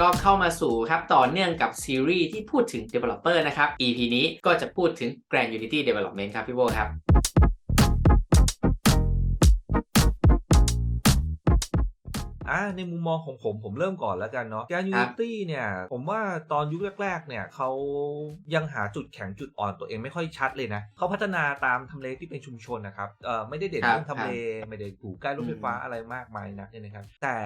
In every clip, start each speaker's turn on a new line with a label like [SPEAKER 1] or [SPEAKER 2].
[SPEAKER 1] ก็เข้ามาสู่ครับต่อเนื่องกับซีรีส์ที่พูดถึง Developer นะครับ EP นี้ก็จะพูดถึง Grand Unity Development ครับพี่โบครับ
[SPEAKER 2] อ่าในมุมมองของผมผมเริ่มก่อนแล้วกันเนาะการ Unity เนี่ยผมว่าตอนยุคแรกๆเนี่ยเขายังหาจุดแข็งจุดอ่อนตัวเองไม่ค่อยชัดเลยนะเขาพัฒนาตามทำเลที่เป็นชุมชนนะครับเอ่อไม่ได้เด่น
[SPEAKER 1] ครับ
[SPEAKER 2] เรื่องทำเลไม่ได้อยู่ใกล้รถไฟฟ้า
[SPEAKER 1] อืม
[SPEAKER 2] อะไรมากมายนักเนี่ยนะครับแต่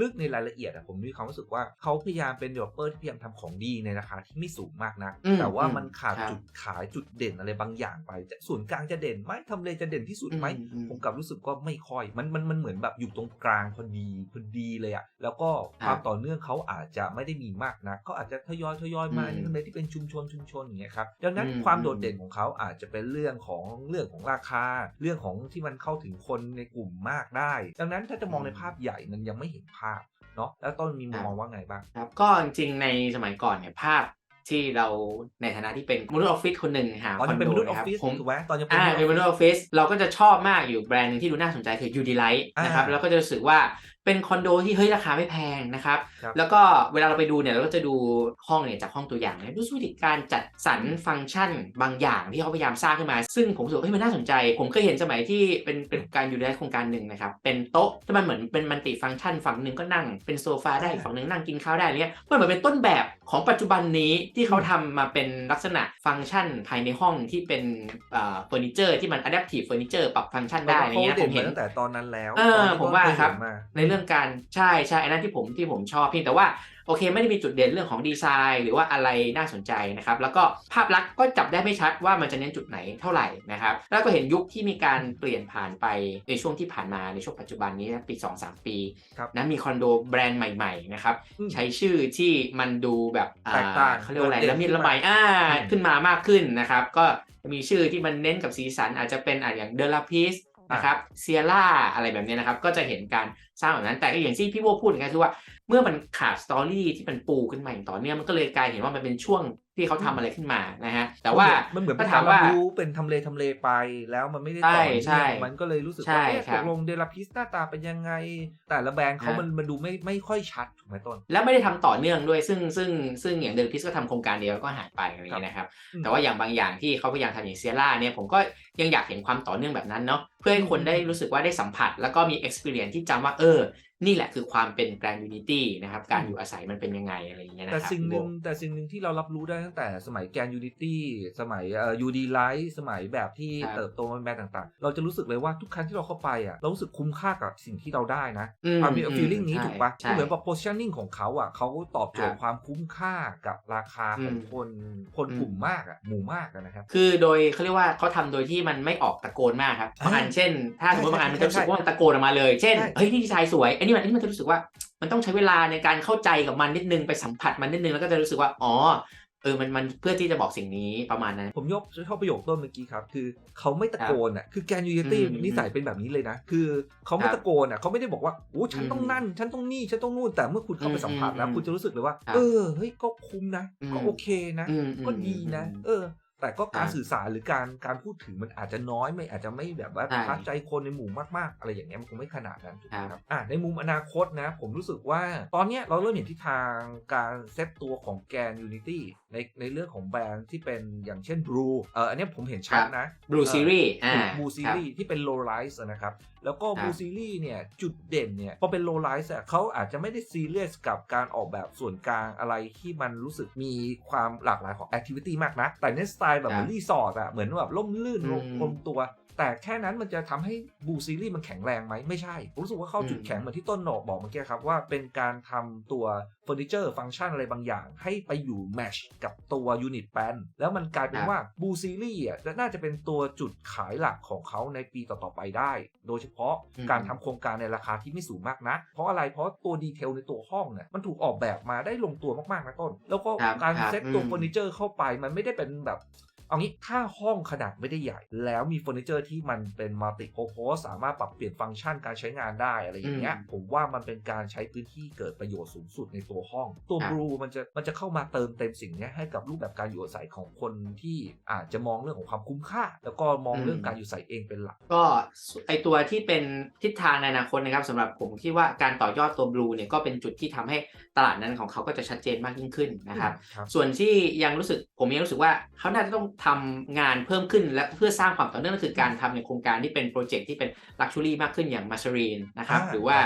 [SPEAKER 2] ลึกๆในรายละเอียดอะผมมีความรู้สึกว่าเขาพยายามเป็น developer ที่พยายามทำของดีในราคาที่ไม่สูงมากนัก
[SPEAKER 1] อืม
[SPEAKER 2] แต่ว่า
[SPEAKER 1] อืม
[SPEAKER 2] มันขาด
[SPEAKER 1] ครับ
[SPEAKER 2] จุดขายจุดเด่นอะไรบางอย่างไปจะส่วนกลางจะเด่นไหมทำเลจะเด่นที่สุดไหม
[SPEAKER 1] อืมอืม
[SPEAKER 2] ผมกลับรู้สึกว่าไม่ค่อยมันมันมันเหมือนแบบอยู่ตรงกลางพอดีพอดีเลยอะแล้วก็
[SPEAKER 1] ครับ
[SPEAKER 2] ความต่อเนื่องเขาอาจจะไม่ได้มีมากนะเขาอาจจะทยอยทยอยมา
[SPEAKER 1] อืม
[SPEAKER 2] ในทำเลที่เป็นชุมชนชุมชนอย่างเงี้ยครับดังนั้น
[SPEAKER 1] อืม
[SPEAKER 2] ความ
[SPEAKER 1] อืม
[SPEAKER 2] โดดเด่นของเขาอาจจะเป็นเรื่องของเรื่องของราคา เรื่องของที่มันเข้าถึงคนในกลุ่มมากได้ ดังนั้นถ้าจะมองในภาพใหญ่มันยังไม่เห็นภาพเนาะแล้วต้นมีมุมมองว่าไงบ้าง
[SPEAKER 1] ครับก็จริงๆในสมัยก่อนเนี่ยภาพที่เราในฐานะที่เป็นมนุษย์ออฟฟิศคนหนึ่งหา
[SPEAKER 2] อ๋อ
[SPEAKER 1] คอ
[SPEAKER 2] ยั
[SPEAKER 1] น
[SPEAKER 2] งเป็น
[SPEAKER 1] โด
[SPEAKER 2] มนุษย์อ
[SPEAKER 1] นะ
[SPEAKER 2] อ
[SPEAKER 1] ค
[SPEAKER 2] ฟ
[SPEAKER 1] รับ
[SPEAKER 2] ฟิศ
[SPEAKER 1] ผม
[SPEAKER 2] ถูกไหมตอนยังเป็น
[SPEAKER 1] อ่าม
[SPEAKER 2] นุษย์
[SPEAKER 1] เป็นมนุษย์ออฟฟิศเราก็จะชอบมากอยู่แบรนด์หนึงที่ดูน่าสนใจคือ u d i l i g h t นะครับ
[SPEAKER 2] อ่า
[SPEAKER 1] แล้วก็จะรู้สึกว่า เป็นคอนโดที่เฮ้ยราคาไม่แพงนะครับ
[SPEAKER 2] ครับ
[SPEAKER 1] แล้วก็เวลาเราไปดูเนี่ยเราก็จะดูห้องเนี่ยจากห้องตัวอย่างเนี่ยดูวิธีการจัดสรรฟังก์ชันบางอย่างที่เขาพยายามสร้างขึ้นมา ซึ่งผมรู้สึกว่าเฮ้ยมันน่าสนใจ ผมเคยเห็นสมัยที่เป็นเป็นการอยู่ในโครงการหนึ่งนะครับ เป็นโต๊ะที่มันเหมือนเป็นมันติฟังก์ชัน ฝั่งหนึ่งก็นั่งเป็นโซฟาได้อีกฝั่งหนึ่งนั่งกินข้าวได้อะไรเงี้ยมันเหมือนเป็นต้นแบบของปัจจุบันนี้ที่เขาทำมาเป็นลักษณะฟังก์ชันภายในห้องที่เป็นเอ่อเฟอร์นิเจอร์ที่มัน adaptive เฟอร์นิเจอร์ปรับฟังก์ชันได้อะไร
[SPEAKER 2] เขา
[SPEAKER 1] เงี้ย
[SPEAKER 2] เด่
[SPEAKER 1] ผ
[SPEAKER 2] น
[SPEAKER 1] ม
[SPEAKER 2] มา
[SPEAKER 1] เห็น
[SPEAKER 2] ตั้งแต่ตอนนั้นแล้ว
[SPEAKER 1] เออ
[SPEAKER 2] ตนที่
[SPEAKER 1] ผมว่า
[SPEAKER 2] ต้นเย
[SPEAKER 1] ครับ
[SPEAKER 2] เห็นมา
[SPEAKER 1] ในเรื่องการใช่ใช่อันนั้นที่ผมที่ผมชอบเพียงแต่ว่าโอเคไม่ได้มีจุดเด่นเรื่องของดีไซน์ หรือว่าอะไรน่าสนใจนะครับ แล้วก็ภาพลักษณ์ก็จับได้ไม่ชัดว่ามันจะเน้นจุดไหนเท่าไหร่นะครับ แล้วก็เห็นยุคที่มีการเปลี่ยนผ่านไปในช่วงที่ผ่านมาในช่วงปัจจุบันนี้นะปี 2-3 ปี
[SPEAKER 2] ครับ
[SPEAKER 1] นะมีคอนโดแบรนด์ใหม่ๆนะครับ
[SPEAKER 2] อืม
[SPEAKER 1] ใช้ชื่อที่มันดูแบบอ่
[SPEAKER 2] แตกต่าง
[SPEAKER 1] เขาเรียกว่าอะไร
[SPEAKER 2] โดดเด่น
[SPEAKER 1] ละมิด
[SPEAKER 2] ขึ้น
[SPEAKER 1] ละไม
[SPEAKER 2] มา
[SPEAKER 1] อ่า
[SPEAKER 2] อืม
[SPEAKER 1] ขึ้นมามากขึ้นนะครับก็มีชื่อที่มันเน้นกับสีสันอาจจะเป็นอะอย่างเดล a พิสนะครับเซียร่าอะไรแบบนี้นะครับ ก็จะเห็นการ สร้างแบบนั้นแต่ก็อย่างที่พี่โบพูดเหมือนกันคือว่า เมื่อมันขาดสตอรี่ที่มันปูขึ้นมาอย่างต่อเนื่องมันก็เลยกลายเห็นว่ามันเป็นช่วงที่เขาทำอะไรขึ้นมานะฮะแต่ว่า
[SPEAKER 2] มันเหมือน
[SPEAKER 1] ก็
[SPEAKER 2] เป็น
[SPEAKER 1] ถา
[SPEAKER 2] ถามม
[SPEAKER 1] ว่า
[SPEAKER 2] ว่ารู้เป็นทำเลทำเลไปแล้วมันไม่ได้
[SPEAKER 1] ใช่
[SPEAKER 2] ต่อเนื่อง
[SPEAKER 1] ใช่
[SPEAKER 2] มันก็เลยรู้สึก
[SPEAKER 1] ใช่
[SPEAKER 2] ว่าเอ๊ะ
[SPEAKER 1] ครั
[SPEAKER 2] ต
[SPEAKER 1] บ
[SPEAKER 2] กลงเดลพิสหน้าตาเป็นยังไง แต่ละแบรนด์เขา
[SPEAKER 1] ฮะ
[SPEAKER 2] มันมันดูไม่ไม่ค่อยชัดถูกไหมต้น
[SPEAKER 1] แล้วไม่ได้ทำต่อเนื่องด้วยซึ่งซึ่งซึ่งอย่างเดลพิสก็ทำโครงการเดียวแล้วก็หายไปอะไรอย่างเงี้ยนะครับ
[SPEAKER 2] อืม
[SPEAKER 1] แต่ว่าอย่างบางอย่างที่เขาพยายามทำอย่างเซียร่าเนี่ยผมก็ยังอยากเห็นความต่อเนื่องแบบนั้นเนาะเพื่อให้คนได้รู้สึกว่าได้สัมผัส แล้วก็มี experience ที่จำว่าเอออร์ นี่แหละคือความเป็น Grand Unity นะครับ การอยู่อาศัยมันเป็นยังไงอะไรอย่างเงี้ยนะค
[SPEAKER 2] แต่
[SPEAKER 1] รับ
[SPEAKER 2] สิ่งหนึ่ง
[SPEAKER 1] พี่โบ
[SPEAKER 2] แต่สิ่งหนึ่งที่เรารับรู้ได้ตั้งแต่สมัยแกนยูนิตี้สมัยเอ่อยูดีไลท์สมัยแบบที่
[SPEAKER 1] ครับ
[SPEAKER 2] เติบโตมาเป็นแบรนด์ต่างๆ เราจะรู้สึกเลยว่าทุกครั้งที่เราเข้าไปอะเรารู้สึกคุ้มค่ากับสิ่งที่เราได้นะ
[SPEAKER 1] อืม
[SPEAKER 2] ความมี
[SPEAKER 1] อืม
[SPEAKER 2] ฟีลลิ่งนี้
[SPEAKER 1] ใช่
[SPEAKER 2] ถูกปะ
[SPEAKER 1] ใช่
[SPEAKER 2] คือเหมือนแบบ positioning ของเขาอะเขาตอบโจท
[SPEAKER 1] ครั
[SPEAKER 2] ย์
[SPEAKER 1] บ
[SPEAKER 2] ความคุ้มค่ากับราคาของ
[SPEAKER 1] อืม
[SPEAKER 2] คนคน
[SPEAKER 1] อืม
[SPEAKER 2] กลุ่มมากอะหมู่มากอะนะครับ
[SPEAKER 1] คือโดยเขาเรียกว่าเขาทำโดยที่มันไม่ออกตะโกนมากครับบางอันเช่น ถ้าสมมติบางอันมันจะรู้สึกว่ามันตะโกนออกมาเลย เช่น
[SPEAKER 2] ใช่
[SPEAKER 1] เฮ้ยนี่ดีไซน์สวยอันนี้มันอันนี้มันจะรู้สึกว่า มันต้องใช้เวลาในการเข้าใจกับมันนิดนึงไปสัมผัสมันนิดนึงแล้วก็จะรู้สึกว่าอ๋อเออมันมันเพื่อที่จะบอกสิ่งนี้ประมาณนั้น
[SPEAKER 2] ผมยกชอบประโยคต้นเมื่อกี้ครับ คือเขาไม่ตะโกนอะคือแกนยูนิตี้
[SPEAKER 1] อืม
[SPEAKER 2] นิสัยเป็นแบบนี้เลยนะ คือเขาไม่
[SPEAKER 1] ครับ
[SPEAKER 2] ตะโกนอะเขาไม่ได้บอกว่าโอ้ฉัน
[SPEAKER 1] อืม
[SPEAKER 2] ต้องนั่น ฉันต้องนี่ฉันต้องนู่นแต่เมื่อคุณเข้าไปสัมผัสแล้ว
[SPEAKER 1] อืม
[SPEAKER 2] คุณจะรู้สึกเลยว่า
[SPEAKER 1] ครับ
[SPEAKER 2] เออเฮ้ยก็คุ้มนะ
[SPEAKER 1] อืม
[SPEAKER 2] ก็โอเคนะ
[SPEAKER 1] อืม
[SPEAKER 2] ก็ดีนะ
[SPEAKER 1] อืม
[SPEAKER 2] เออ แต่ก็การ
[SPEAKER 1] ครับ
[SPEAKER 2] สื่อสารหรือการการพูดถึงมันอาจจะน้อยไม่อาจจะไม่แบบว่า
[SPEAKER 1] ใช่
[SPEAKER 2] ทัดใจคนในหมู่มากๆ อะไรอย่างเงี้ยมันคงไม่ขนาดนั้นถูกไหม
[SPEAKER 1] ครับ
[SPEAKER 2] ครับอะในมุมอนาคตนะ ผมรู้สึกว่าตอนเนี้ยเราเริ่มเห็นทิศทางการเซตตัวของแกน Unity ในในเรื่องของแบรนด์ที่เป็นอย่างเช่น Blue เอออันเนี้ยผมเห็นชัดนะ
[SPEAKER 1] Blue Series อ่า
[SPEAKER 2] บูซี
[SPEAKER 1] ครับ
[SPEAKER 2] รีส์ที่เป็นโลไลซ์นะครับแล้วก็
[SPEAKER 1] ครับ
[SPEAKER 2] บูซีรีส์เนี่ยจุดเด่นเนี่ยพอเป็นโลไลซ์อะเขาอาจจะไม่ได้ซีเรียสกับการออกแบบส่วนกลางอะไรที่มันรู้สึกมีความหลากหลายของแอคทิวิตี้มากนะแต่ในสไตล์แบบเหมือนรีสอร์ทอะเหมือนแบบล่มลื่น
[SPEAKER 1] อืม
[SPEAKER 2] ลงลงตัว แต่แค่นั้นมันจะทำให้บูซีรีส์มันแข็งแรงไหมไม่ใช่ผมรู้สึกว่าเข้าจุด
[SPEAKER 1] อืม
[SPEAKER 2] แข็งเหมือนที่ต้นหนอกบอกเมื่อกี้ครับว่าเป็นการทำตัวเฟอร์นิเจอร์ฟังก์ชันอะไรบางอย่าง ให้ไปอยู่แมชกับตัวยูนิตแปนแล้วมันกลายเป็นว่าบูซีรีส์อะน่าจะเป็นตัวจุดขายหลักของเขาในปีต่อๆไปได้ โดยเฉพาะ
[SPEAKER 1] อืม
[SPEAKER 2] การทำโครงการในราคาที่ไม่สูงมากนะ เพราะอะไรเพราะตัวดีเทลในตัวห้องเนี่ยมันถูกออกแบบมาได้ลงตัวมากๆนะต้น แล้วก็
[SPEAKER 1] ครับ
[SPEAKER 2] การ
[SPEAKER 1] ครับ
[SPEAKER 2] เซตตัว
[SPEAKER 1] อืม
[SPEAKER 2] เฟอร์นิเจอร์เข้าไปมันไม่ได้เป็นแบบ เอางี้ถ้าห้องขนาดไม่ได้ใหญ่ แล้วมีเฟอร์นิเจอร์ที่มันเป็นมัลติโ p o s e สามารถปรับเปลี่ยนฟังก์ชันการใช้งานได้อะไรอย่างเงี้ย
[SPEAKER 1] อืม
[SPEAKER 2] ผมว่ามันเป็นการใช้พื้นที่เกิดประโยชน์สูงสุดในตัวห้อง ตัว
[SPEAKER 1] ครับ
[SPEAKER 2] บลูมันจะมันจะเข้ามาเติมเต็มสิ่งเนี้ยให้กับรูปแบบการอยู่อาศัยของคนที่อาจจะมองเรื่องของความคุ้มค่า แล้วก็มองเรื่องการอยู่อาศัยเองเป็นหลัก
[SPEAKER 1] ก็ไอตัวที่เป็นทิศทางในอนาคตนะครับสำหรับผมคิดว่าการต่อยอดตัวบลูเนี่ยก็เป็นจุดที่ทำให้ตลาดนั้นของเขาก็จะชัดเจนมากยิ่งขึ้นนะครับ
[SPEAKER 2] ครับ
[SPEAKER 1] ส่วนที่ยังรู้สึกผมยังรู้สึกว่า เขาน่าจะต้องทำงานเพิ่มขึ้นและเพื่อสร้างความต่อเนื่องก็คือการทำในโครงการที่เป็นโปรเจกต์ที่เป็นลักชัวรี่มากขึ้นอย่างมา s รีนนะครับ
[SPEAKER 2] อ่า
[SPEAKER 1] หรือว่า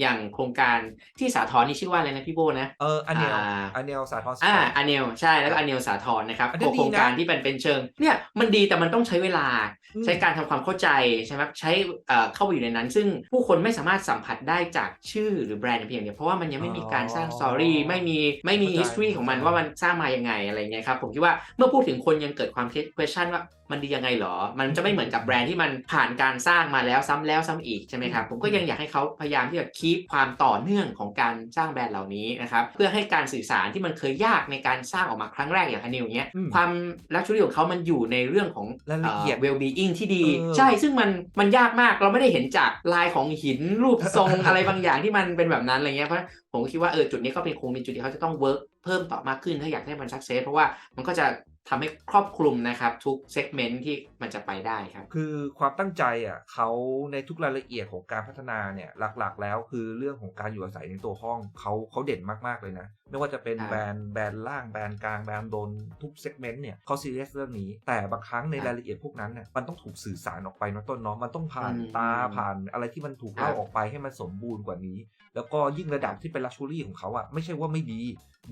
[SPEAKER 1] อย่างโครงการที่สาทรนี่ชื่อว่าอะไรนะพี่โบนะ
[SPEAKER 2] เอออันเนล
[SPEAKER 1] อ่า
[SPEAKER 2] อันเนลสาทร
[SPEAKER 1] อ่าอเนลใช่แล้วก็อเนลสาทรนะครับ
[SPEAKER 2] อันนี้ดีนะ
[SPEAKER 1] โครงการที่เป็นเป็นเชิงเนี่ยมันดีแต่มันต้องใช้เวลา
[SPEAKER 2] อืม
[SPEAKER 1] ใช้การทำความเข้าใจใช่ไหมใช้เอ่อเข้าไปอยู่ในนั้น ซึ่งผู้คนไม่สามารถสัมผัสได้จากชื่อหรือแบรนด์เพียงอย่างเดียวเพราะว่ามันยังไม่มีการสร้างสตอรี่ไม่มีไม่มี
[SPEAKER 2] เข้าใจ
[SPEAKER 1] history ของมัน
[SPEAKER 2] เข้าใจ
[SPEAKER 1] ว่ามันสร้างมายังไงอะไรเงี้ยครับผมคิดว่าเมื่อพูดถึงคนยังเกิดความ question ว่ามันดียังไงหรอ มันจะไม่เหมือนกับแบรนด์ที่มันผ่านการสร้างมาแล้วซ้ำแล้วซ้ำอีกใช่ไหมครับผมก็ยังอยากให้เขาพยายามที่จะคีปความต่อเนื่องของการสร้างแบรนด์เหล่านี้นะครับเพื่อให้การสื่อสารที่มันเคยยากในการสร้างออกมาครั้งแรกอย่างอันนิวเนี้ย
[SPEAKER 2] อืม
[SPEAKER 1] ความลักชัวรี่ของเขามันอยู่ในเรื่องของ
[SPEAKER 2] รายละเอียด
[SPEAKER 1] เวลบีอิงที่ดี
[SPEAKER 2] เออ
[SPEAKER 1] ใช่ซึ่งมันมันยากมากเราไม่ได้เห็นจากลายของหินรูปทรงอะไรบางอย่างที่มันเป็นแบบนั้นอะไรเงี้ยเพราะผมก็คิดว่าเออจุดนี้ก็เป็นคงเป็นจุดที่เขาจะต้องเวิร์กเพิ่มต่อมากขึ้นถ้าอยากให้มันสักเซสเพราะว่ามันก็จะ ทำให้ครอบคลุมนะครับทุกเซกเมนต์ที่มันจะไปได้ครับ
[SPEAKER 2] คือความตั้งใจอะเขาในทุกรายละเอียดของการพัฒนาเนี่ยหลักๆ แล้วคือเรื่องของการอยู่อาศัยในตัวห้องเขาเขาเด่นมากๆเลยนะ ไม่ว่าจะเป็น
[SPEAKER 1] ครับ
[SPEAKER 2] แบรนด์แบรนด์ล่างแบรนด์กลางแบรนด์บนทุกเซกเมนต์เนี่ยเขาซีเรียสเรื่องนี้ แต่บางครั้งใน
[SPEAKER 1] ครับ
[SPEAKER 2] รายละเอียดพวกนั้นเนี่ยมันต้องถูกสื่อสารออกไปเนอะต้นเนาะมันต้องผ่าน
[SPEAKER 1] อืม
[SPEAKER 2] ตาผ่านอะไรที่มันถูก
[SPEAKER 1] ครับ
[SPEAKER 2] เล่าออกไปให้มันสมบูรณ์กว่านี้ แล้วก็ยิ่งระดับที่เป็นลักชัวรี่ของเขาอะไม่ใช่ว่าไม่ดี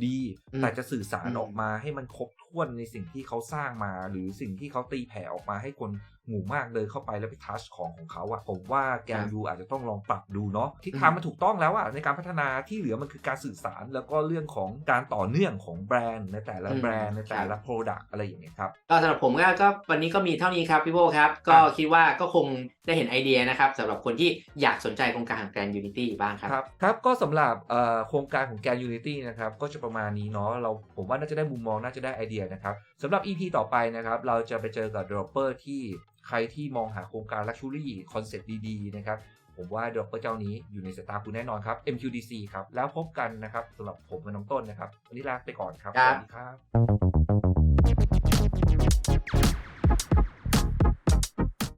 [SPEAKER 2] ดี
[SPEAKER 1] อืม
[SPEAKER 2] แต่จะสื่อสาร
[SPEAKER 1] อืม
[SPEAKER 2] ออกมาให้มันครบถ้วนในสิ่งที่เขาสร้างมา หรือสิ่งที่เขาตีแผ่ออกมาให้คน หมู่มากเดินเข้าไปแล้วไปทัชของของเขาอะผมว่าแกนยูอาจจะต้องลองปรับดูเนาะทิศทางมันถูกต้องแล้วอะในการพัฒนาที่เหลือมันคือการสื่อสาร แล้วก็เรื่องของการต่อเนื่องของแบรนด์ในแต่ละ
[SPEAKER 1] อืม
[SPEAKER 2] แบรนด์ในแต่
[SPEAKER 1] ครั
[SPEAKER 2] ละ
[SPEAKER 1] บ
[SPEAKER 2] โปรดักต์อะไรอย่างเงี้ยครับ
[SPEAKER 1] ก็สำหรับผมก็ก็วันนี้ก็มีเท่านี้ครับพี่โบครับก็คิดว่าก็คงได้เห็นไอเดียนะครับสำหรับคนที่อยากสนใจโครงการของแกรนยูนิตี้บ้างครับ
[SPEAKER 2] ครับครับก็สำหรับเอ่อโครงการของแกน Unity นะครับก็จะประมาณนี้เนาะเราผมว่าน่าจะได้มุมมองน่าจะได้ไอเดียนะครับสำหรับ EP ต่อไปนะครับเราจะไปเจอกับ developer ที่ ใครที่มองหาโครงการ Luxury คอนเซ็ปต์ดีๆนะครับผมว่า developer เจ้านี้อยู่ในสายตาคุณแน่นอนครับ MQDC ครับ แล้วพบกันนะครับสำหรับผมกับน้องต้นนะครับ วันนี้ลาไปก่อนครับ
[SPEAKER 1] ครั
[SPEAKER 2] ส
[SPEAKER 1] บ
[SPEAKER 2] วัสดีครับ